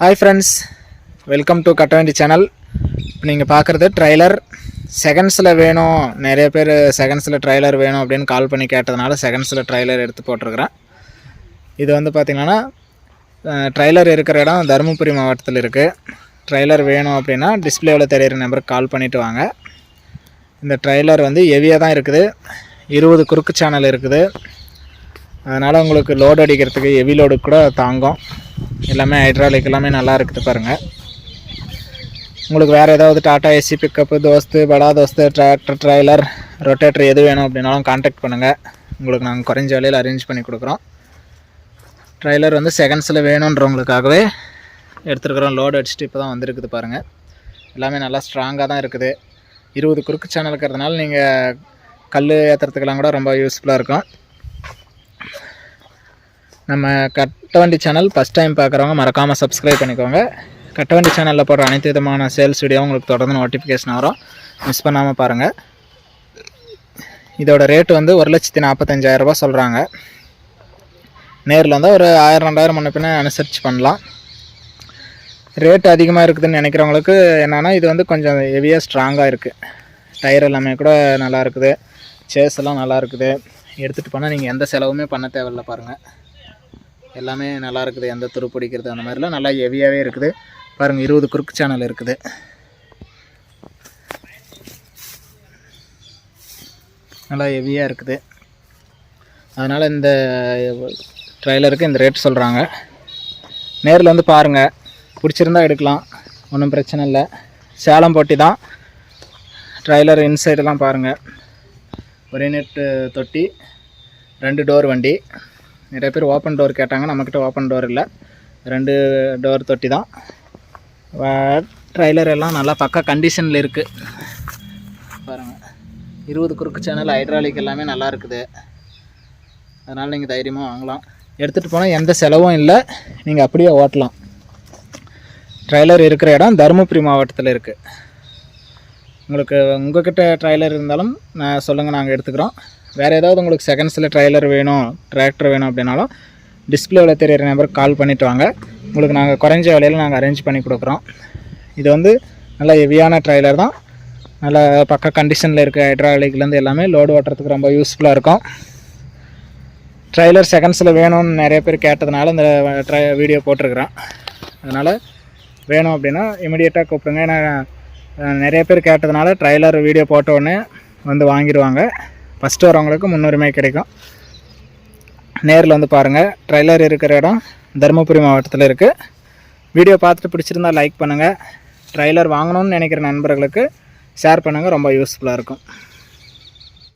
Hi friends welcome to கட்ட வேண்டி channel இப்போ நீங்கள் பார்க்குறது ட்ரைலர் செகண்ட்ஸில் வேணும் நிறைய பேர் செகண்ட்ஸில் ட்ரைலர் வேணும் அப்படின்னு கால் பண்ணி கேட்டதுனால செகண்ட்ஸில் ட்ரைலர் எடுத்து போட்டிருக்கிறேன். இது வந்து பார்த்திங்கன்னா ட்ரைலர் இருக்கிற இடம் தருமபுரி மாவட்டத்தில் இருக்குது ட்ரைலர் வேணும் அப்படின்னா டிஸ்பிளேவில் தெரியிற நம்பருக்கு கால் பண்ணிவிட்டு வாங்க. இந்த ட்ரைலர் வந்து ஹெவியாக தான் இருக்குது. இருபது குறுக்கு சேனல் இருக்குது. அதனால் உங்களுக்கு லோடு அடிக்கிறதுக்கு ஹெவி லோடு கூட தாங்கும். எல்லாமே ஹைட்ராலிக் எல்லாமே நல்லா இருக்குது பாருங்கள் உங்களுக்கு வேறு ஏதாவது டாட்டா ஏசி பிக்கப்பு தோஸ்து படா தோஸ்து டிராக்டர் ட்ரைலர் ரொட்டேட்டர் எது வேணும் அப்படின்னாலும் காண்டாக்ட் பண்ணுங்கள் உங்களுக்கு நாங்கள் குறைஞ்ச விலையில் அரேஞ்ச் பண்ணி கொடுக்குறோம். ட்ரைலர் வந்து செகண்ட்ஸில் வேணுன்றவங்களுக்காகவே எடுத்துருக்குறோம். லோடு அடிச்சுட்டு இப்போ தான் வந்திருக்குது பாருங்கள் எல்லாமே நல்லா ஸ்ட்ராங்காக தான் இருக்குது. இருபது குறுக்கு சேனல் இருக்கிறதுனால நீங்கள் கல் ஏற்றுறதுக்கெல்லாம் கூட ரொம்ப யூஸ்ஃபுல்லாக இருக்கும். நம்ம கட்டவண்டி சேனல் ஃபஸ்ட் டைம் பார்க்குறவங்க மறக்காமல் சப்ஸ்கிரைப் பண்ணிக்கோங்க. கட்டவண்டி சேனலில் போடுற அனைத்து விதமான சேல்ஸ் வீடியோ உங்களுக்கு தொடர்ந்து நோட்டிஃபிகேஷன் வரும். மிஸ் பண்ணாமல் பாருங்கள் இதோட ரேட் வந்து ஒரு லட்சத்தி நாற்பத்தஞ்சாயிரரூபா சொல்கிறாங்க நேரில் வந்தால் ஒரு ஆயிரம் ரெண்டாயிரம் முன்ன பின்ன அனுசரித்து பண்ணலாம். ரேட்டு அதிகமாக இருக்குதுன்னு நினைக்கிறவங்களுக்கு என்னென்னா இது வந்து கொஞ்சம் ஹெவியாக ஸ்ட்ராங்காக இருக்குது டயர் எல்லாமே கூட நல்லா இருக்குது. சேஸ் எல்லாம் நல்லா இருக்குது. எடுத்துகிட்டு போனால் நீங்கள் எந்த செலவுமே பண்ண தேவையில்ல பாருங்கள் எல்லாமே நல்லா இருக்குது. எந்த துரு பிடிக்கிறது அந்த மாதிரிலாம் நல்லா ஹெவியாகவே இருக்குது. பாருங்கள் இருபது குறுக்கு சேனல் இருக்குது. நல்லா ஹெவியாக இருக்குது. அதனால் இந்த ட்ரைலருக்கு இந்த ரேட் சொல்கிறாங்க நேரில் வந்து பாருங்கள் பிடிச்சிருந்தா எடுக்கலாம். ஒன்றும் பிரச்சனை இல்லை. சேலம் போட்டி தான். ட்ரைலர் இன்சைடெல்லாம் பாருங்கள் ஒரே நெட்டு தொட்டி ரெண்டு டோர் வண்டி. நிறைய பேர் ஓப்பன் டோர் கேட்டாங்க நம்மக்கிட்ட ஓப்பன் டோர் இல்லை. ரெண்டு டோர் தொட்டி தான். ட்ரைலர் எல்லாம் நல்லா பக்கா கண்டிஷனில் இருக்குது பாருங்கள் இருபது குறுக்கு சேனல் ஹைட்ராலிக் எல்லாமே நல்லா இருக்குது. அதனால் நீங்கள் தைரியமாக வாங்கலாம். எடுத்துகிட்டு போனால் எந்த செலவும் இல்லை. நீங்கள் அப்படியே ஓட்டலாம். ட்ரைலர் இருக்கிற இடம் தருமபுரி மாவட்டத்தில் இருக்குது உங்களுக்கு உங்கள்கிட்ட ட்ரைலர் இருந்தாலும் நான் சொல்லுங்கள் நாங்கள் எடுத்துக்கிறோம். வேறு ஏதாவது உங்களுக்கு செகண்ட்ஸில் ட்ரைலர் வேணும் டிராக்டர் வேணும் அப்படின்னாலும் டிஸ்பிளேவில் தெரியிற நம்பருக்கு கால் பண்ணிவிட்டு வாங்க. உங்களுக்கு நாங்கள் குறைஞ்ச விலையில் நாங்கள் அரேஞ்ச் பண்ணி கொடுக்குறோம். இது வந்து நல்ல ஹெவியான ட்ரைலர் தான். நல்ல பக்க கண்டிஷனில் இருக்க ஹைட்ராலிக்லேருந்து எல்லாமே லோடு ஓட்டுறதுக்கு ரொம்ப யூஸ்ஃபுல்லாக இருக்கும். ட்ரைலர் செகண்ட்ஸில் வேணும்னு நிறைய பேர் கேட்டதுனால இந்த ட்ரை வீடியோ போட்டிருக்கிறேன் அதனால் வேணும் அப்படின்னா இமிடியேட்டாக கூப்பிடுங்க. ஏன்னா நிறைய பேர் கேட்டதுனால ட்ரைலர் வீடியோ போட்டோன்னே வந்து வாங்கிடுவாங்க. ஃபஸ்ட்டு வரவங்களுக்கு முன்னுரிமை கிடைக்கும். நேரில் வந்து பாருங்கள் ட்ரைலர் இருக்கிற இடம் தருமபுரி மாவட்டத்தில் இருக்குது வீடியோ பார்த்துட்டு பிடிச்சிருந்தா லைக் பண்ணுங்கள் ட்ரைலர் வாங்கணும்னு நினைக்கிற நண்பர்களுக்கு ஷேர் பண்ணுங்கள் ரொம்ப யூஸ்ஃபுல்லாக இருக்கும்.